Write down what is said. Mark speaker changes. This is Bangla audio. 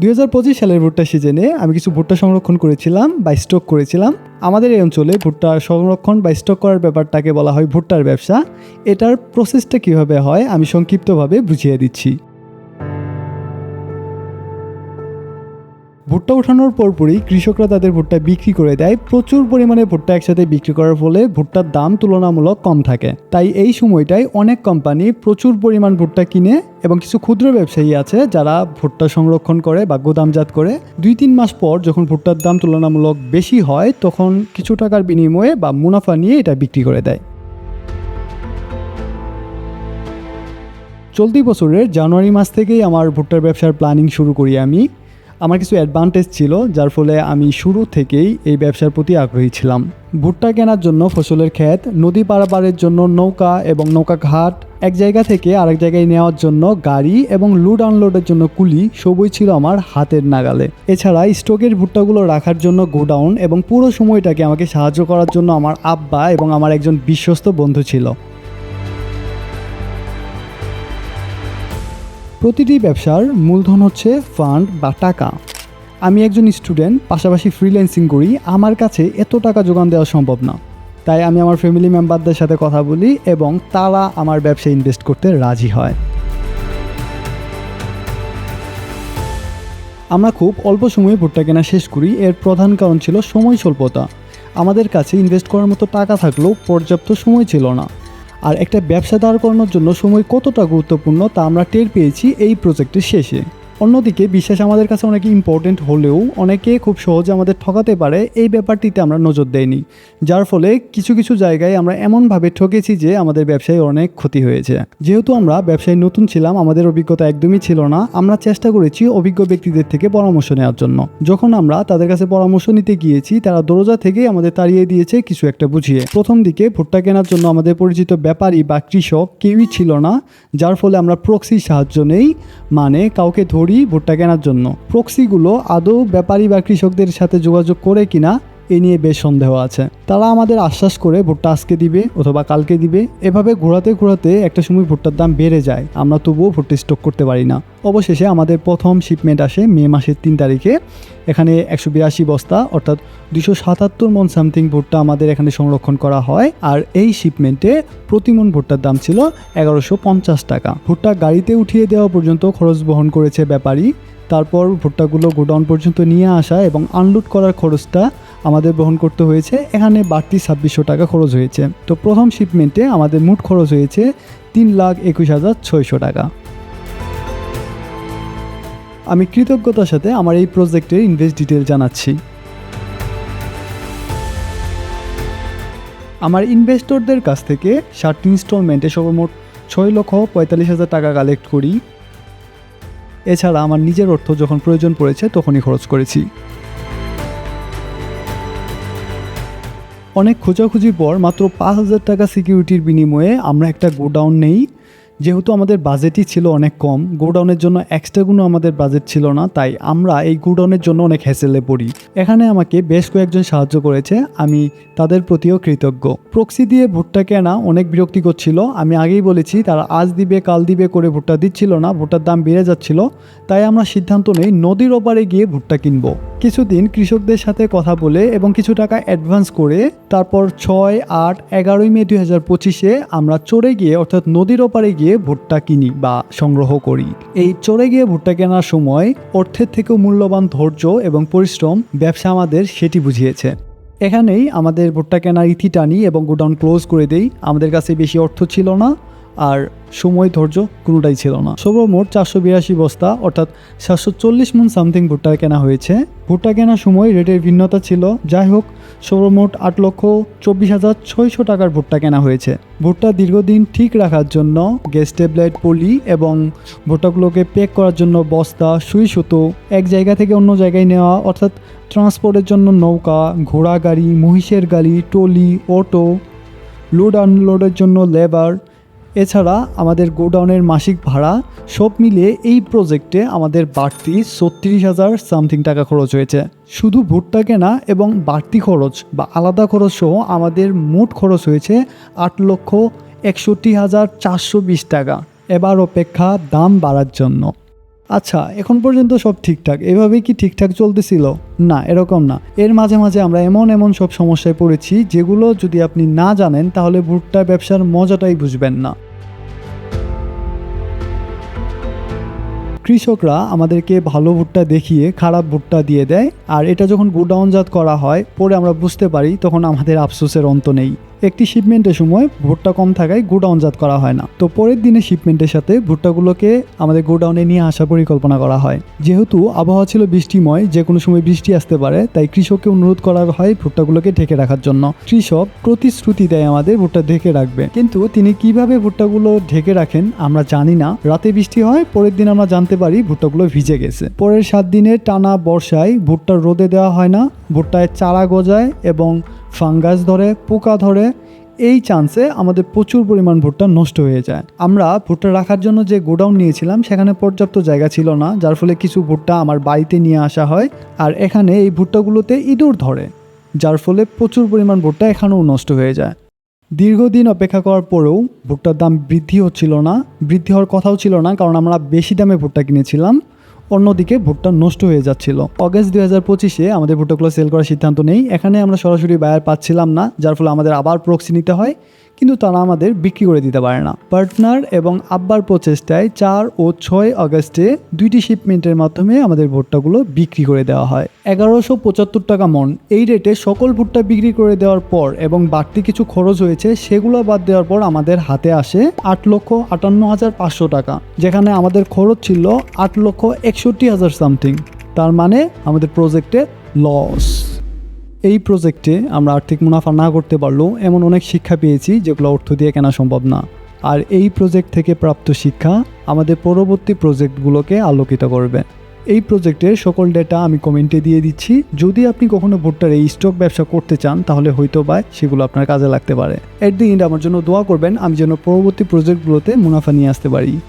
Speaker 1: দুই হাজার পঁচিশ সালের ভুট্টা সিজনে আমি কিছু ভুট্টা সংরক্ষণ করেছিলাম বা স্টক করেছিলাম। আমাদের এই অঞ্চলে ভুট্টা সংরক্ষণ বা স্টক করার ব্যাপারটাকে বলা হয় ভুট্টার ব্যবসা। এটার প্রসেসটা কীভাবে হয় আমি সংক্ষিপ্তভাবে বুঝিয়ে দিচ্ছি। ভুট্টা ওঠানোর পরপরই কৃষকরা তাদের ভুট্টা বিক্রি করে দেয়। প্রচুর পরিমাণে ভুট্টা একসাথে বিক্রি করার ফলে ভুট্টার দাম তুলনামূলক কম থাকে। তাই এই সময়টায় অনেক কোম্পানি প্রচুর পরিমাণ ভুট্টা কিনে এবং কিছু ক্ষুদ্র ব্যবসায়ী আছে যারা ভুট্টা সংরক্ষণ করে বা গোদামজাত করে। দুই তিন মাস পর যখন ভুট্টার দাম তুলনামূলক বেশি হয়, তখন কিছু টাকার বিনিময়ে বা মুনাফা নিয়ে এটা বিক্রি করে দেয়। চলতি বছরের জানুয়ারি মাস থেকেই আমার ভুট্টার ব্যবসার প্ল্যানিং শুরু করি আমি। আমার কিছু অ্যাডভান্টেজ ছিল, যার ফলে আমি শুরু থেকেই এই ব্যবসার প্রতি আগ্রহী ছিলাম। ভুট্টা কেনার জন্য ফসলের ক্ষেত, নদী পারাপারের জন্য নৌকা এবং নৌকা ঘাট, এক জায়গা থেকে আরেক জায়গায় নেওয়ার জন্য গাড়ি এবং লোড আনলোডের জন্য কুলি সবই ছিল আমার হাতের নাগালে। এছাড়া স্টকের ভুট্টাগুলো রাখার জন্য গোডাউন এবং পুরো সময়টাকে আমাকে সাহায্য করার জন্য আমার আব্বা এবং আমার একজন বিশ্বস্ত বন্ধু ছিল। প্রতিটি ব্যবসার মূলধন হচ্ছে ফান্ড বা টাকা। আমি একজন স্টুডেন্ট পাশাপাশি ফ্রিল্যান্সিং করি, আমার কাছে এত টাকা যোগান দেওয়া সম্ভব না। তাই আমি আমার ফ্যামিলি মেম্বারদের সাথে কথা বলি এবং তারা আমার ব্যবসায় ইনভেস্ট করতে রাজি হয়। আমরা খুব অল্প সময়ে ভুট্টা কেনা শেষ করি, এর প্রধান কারণ ছিল সময় স্বল্পতা আমাদের কাছে ইনভেস্ট করার মতো টাকা থাকলেও পর্যাপ্ত সময় ছিল না। আর একটা ব্যবসা দাঁড় করানোর জন্য সময় কতটা গুরুত্বপূর্ণ তা আমরা টের পেয়েছি এই প্রজেক্টের শেষে। অন্যদিকে বিশ্বাস আমাদের কাছে অনেক ইম্পর্টেন্ট হলেও অনেকে খুব সহজে আমাদের ঠকাতে পারে, এই ব্যাপারটিতে আমরা নজর দেইনি। যার ফলে কিছু কিছু জায়গায় আমরা এমনভাবে ঠকেছি যে আমাদের ব্যবসায় অনেক ক্ষতি হয়েছে। যেহেতু আমরা ব্যবসায় নতুন ছিলাম, আমাদের অভিজ্ঞতা একদমই ছিল না, আমরা চেষ্টা করেছি অভিজ্ঞ ব্যক্তিদের থেকে পরামর্শ নেওয়ার জন্য। যখন আমরা তাদের কাছে পরামর্শ নিতে গিয়েছি, তারা দরজা থেকেই আমাদের তাড়িয়ে দিয়েছে কিছু একটা বুঝিয়ে। প্রথম দিকে ভুট্টা কেনার জন্য আমাদের পরিচিত ব্যাপারী বা কৃষক কেউই ছিল না, যার ফলে আমরা প্রক্সির সাহায্য নেই মানে কাউকে ধরি ভুট্টা কেনার জন্য। প্রক্সিগুলো আদৌ ব্যাপারী বা কৃষকদের সাথে যোগাযোগ করে কিনা এ নিয়ে বেশ সন্দেহ আছে। তারা আমাদের আশ্বাস করে ভুট্টা আজকে দিবে অথবা কালকে দিবে। এভাবে ঘোরাতে ঘোরাতে একটা সময় ভুট্টার দাম বেড়ে যায়। আমরা তবুও ভুট্টা স্টক করতে পারি না। অবশেষে আমাদের প্রথম শিপমেন্ট আসে মে মাসের তিন তারিখে। এখানে একশো বিরাশি বস্তা অর্থাৎ দুশো সাতাত্তর মন সামথিং ভুট্টা আমাদের এখানে সংরক্ষণ করা হয়। আর এই শিপমেন্টে প্রতি মন ভুট্টার দাম ছিল এগারোশো পঞ্চাশ টাকা। ভুট্টা গাড়িতে উঠিয়ে দেওয়া পর্যন্ত খরচ বহন করেছে ব্যাপারী। তারপর ভুট্টাগুলো গোডাউন পর্যন্ত নিয়ে আসা এবং আনলোড করার খরচটা আমাদের বহন করতে হয়েছে, এখানে বাড়তি ছাব্বিশশো টাকা খরচ হয়েছে। তো প্রথম শিপমেন্টে আমাদের মোট খরচ হয়েছে তিন লাখ একুশ হাজার ছয়শো টাকা। আমি কৃতজ্ঞতার সাথে আমার এই প্রজেক্টের ইনভেস্ট ডিটেল জানাচ্ছি। আমার ইনভেস্টরদের কাছ থেকে ষাটটি ইনস্টলমেন্টে সর্বমোট ছয় লক্ষ পঁয়তাল্লিশ হাজার টাকা কালেক্ট করি। এছাড়া আমার নিজের অর্থ যখন প্রয়োজন পড়েছে তখনই খরচ করেছি। অনেক খোঁজাখুঁজির পর মাত্র পাঁচ হাজার টাকা সিকিউরিটির বিনিময়ে আমরা একটা গোডাউন নেই। যেহেতু আমাদের বাজেটই ছিল অনেক কম, গোডাউনের জন্য এক্সট্রা কোনো আমাদের বাজেট ছিল না, তাই আমরা এই গোডাউনের জন্য অনেক হ্যাসেলে পড়ি। এখানে আমাকে বেশ কয়েকজন সাহায্য করেছে, আমি তাদের প্রতিও কৃতজ্ঞ। প্রক্সি দিয়ে ভুট্টা কেনা অনেক বিরক্তিকর ছিল। আমি আগেই বলেছি, তারা আজ দিবে, কাল দিবে করে ভুট্টা দিচ্ছিল না ভুট্টার দাম বেড়ে যাচ্ছিল, তাই আমরা সিদ্ধান্ত নেই নদীর ওপারে গিয়ে ভুট্টা কিনবো। কিছুদিন কৃষকদের সাথে কথা বলে এবং কিছু টাকা অ্যাডভান্স করে তারপর ছয়, আট, এগারোই মে দুই হাজার পঁচিশে আমরা চড়ে গিয়ে, অর্থাৎ নদীর ওপারে গিয়ে ভুট্টা কিনি বা সংগ্রহ করি। এই চড়ে গিয়ে ভুট্টা কেনার সময় অর্থের থেকেও মূল্যবান ধৈর্য এবং পরিশ্রম ব্যবসা আমাদের সেটি বুঝিয়েছে। এখানেই আমাদের ভুট্টা কেনার ইতি টানি এবং গোডাউন ক্লোজ করে দেই। আমাদের কাছে বেশি অর্থ ছিল না। আর সময় ধৈর্য কোনোটাই ছিল না। সর্বমোট চারশো বিরাশি বস্তা, অর্থাৎ সাতশো চল্লিশ মন সামথিং ভুট্টা কেনা হয়েছে। ভুট্টা কেনার সময় রেটের ভিন্নতা ছিল। যাই হোক, সর্বমোট আট লক্ষ চব্বিশ হাজার ছয়শো টাকার ভুট্টা কেনা হয়েছে। ভুট্টা দীর্ঘদিন ঠিক রাখার জন্য গ্যাস ট্যাবলেট, পলি এবং ভুট্টাগুলোকে প্যাক করার জন্য বস্তা, সুই সুতো এক জায়গা থেকে অন্য জায়গায় নেওয়া, অর্থাৎ ট্রান্সপোর্টের জন্য নৌকা, ঘোড়া গাড়ি, মহিষের গাড়ি টলি অটো, লোড আনলোডের জন্য লেবার এছাড়া আমাদের গোডাউনের মাসিক ভাড়া সব মিলিয়ে এই প্রজেক্টে আমাদের বাড়তি ছত্রিশ হাজার সামথিং টাকা খরচ হয়েছে। শুধু ভুট্টা কেনা এবং বাড়তি খরচ বা আলাদা খরচ সহ আমাদের মোট খরচ হয়েছে আট লক্ষ একষট্টি হাজার চারশো বিশ টাকা। এবার অপেক্ষা দাম বাড়ার জন্য। আচ্ছা এখন পর্যন্ত সব ঠিকঠাক? এভাবেই কি ঠিকঠাক চলতেছিল? না, এরকম না। এর মাঝে মাঝে আমরা এমন এমন সব সমস্যায় পড়েছি যেগুলো যদি আপনি না জানেন, তাহলে ভুট্টা ব্যবসার মজাটাই বুঝবেন না। কৃষকরা আমাদেরকে ভালো ভুট্টা দেখিয়ে খারাপ ভুট্টা দিয়ে দেয়, আর এটা যখন গোডাউনজাত করা হয়, পরে আমরা বুঝতে পারি তখন আমাদের আফসোসের অন্ত নেই। একটি শিপমেন্টের সময় ভুট্টা কম থাকায় গোডাউনজাত করা হয় না। তো পরের দিনে শিপমেন্টের সাথে ভুট্টাগুলোকে আমাদের গোডাউনে নিয়ে আসার পরিকল্পনা করা হয়। যেহেতু আবহাওয়া ছিল বৃষ্টিময়, যে কোনো সময় বৃষ্টি আসতে পারে, তাই কৃষককে অনুরোধ করা হয় ভুট্টাগুলোকে ঢেকে রাখার জন্য। কৃষক প্রতিশ্রুতি দেয় আমাদের ভুট্টা ঢেকে রাখবে। কিন্তু তিনি কীভাবে ভুট্টাগুলো ঢেকে রাখেন আমরা জানি না। রাতে বৃষ্টি হয়, পরের দিন আমরা জানতে পারি ভুট্টাগুলো ভিজে গেছে। পরের সাত দিনের টানা বর্ষায় ভুট্টা রোদে দেওয়া হয় না। ভুট্টায় চারা গজায় এবং ফাঙ্গাস ধরে, পোকা ধরে, এই চান্সে আমাদের প্রচুর পরিমাণ ভুট্টা নষ্ট হয়ে যায়। আমরা ভুট্টা রাখার জন্য যে গোডাউন নিয়েছিলাম, সেখানে পর্যাপ্ত জায়গা ছিল না, যার ফলে কিছু ভুট্টা আমার বাড়িতে নিয়ে আসা হয় আর এখানে এই ভুট্টাগুলোতে ইঁদুর ধরে, যার ফলে প্রচুর পরিমাণ ভুট্টা এখানেও নষ্ট হয়ে যায়। দীর্ঘদিন অপেক্ষা করার পরেও ভুট্টার দাম বৃদ্ধি হচ্ছিল না। বৃদ্ধি হওয়ার কথাও ছিল না, কারণ আমরা বেশি দামে ভুট্টা কিনেছিলাম। অন্যদিকে ভুট্টা নষ্ট হয়ে যাচ্ছিল। অগস্ট দুই হাজার পঁচিশে আমাদের ভুট্টাগুলো সেল করার সিদ্ধান্ত নেই। এখানে আমরা সরাসরি বায়ার পাচ্ছিলাম না, যার ফলে আমাদের আবার প্রক্সি নিতে হয়। কিন্তু তারা আমাদের বিক্রি করে দিতে পারে না। পার্টনার এবং আব্বার প্রচেষ্টায় চার ও ছয় আগস্টে দুইটি শিপমেন্টের মাধ্যমে আমাদের ভুট্টাগুলো বিক্রি করে দেওয়া হয়। এগারোশো পঁচাত্তর টাকা মন। এই রেটে সকল ভুট্টা বিক্রি করে দেওয়ার পর এবং বাড়তি কিছু খরচ হয়েছে, সেগুলো বাদ দেওয়ার পর আমাদের হাতে আসে আট লক্ষ আটান্ন হাজার পাঁচশো টাকা, যেখানে আমাদের খরচ ছিল আট লক্ষ একষট্টি হাজার সামথিং। তার মানে আমাদের প্রজেক্টে লস। এই প্রজেক্টে আমরা আর্থিক মুনাফা না করতে পারলেও এমন অনেক শিক্ষা পেয়েছি যেগুলো অর্থ দিয়ে কেনা সম্ভব না। আর এই প্রজেক্ট থেকে প্রাপ্ত শিক্ষা আমাদের পরবর্তী প্রজেক্টগুলোকে আলোকিত করবে। এই প্রজেক্টের সকল ডেটা আমি কমেন্টে দিয়ে দিচ্ছি। যদি আপনি কখনো ভুট্টার এই স্টক ব্যবসা করতে চান, তাহলে হয়তো বা সেগুলো আপনার কাজে লাগতে পারে। এট দি এন্ড আমার জন্য দোয়া করবেন, আমি যেন পরবর্তী প্রজেক্টগুলোতে মুনাফা নিয়ে আসতে পারি।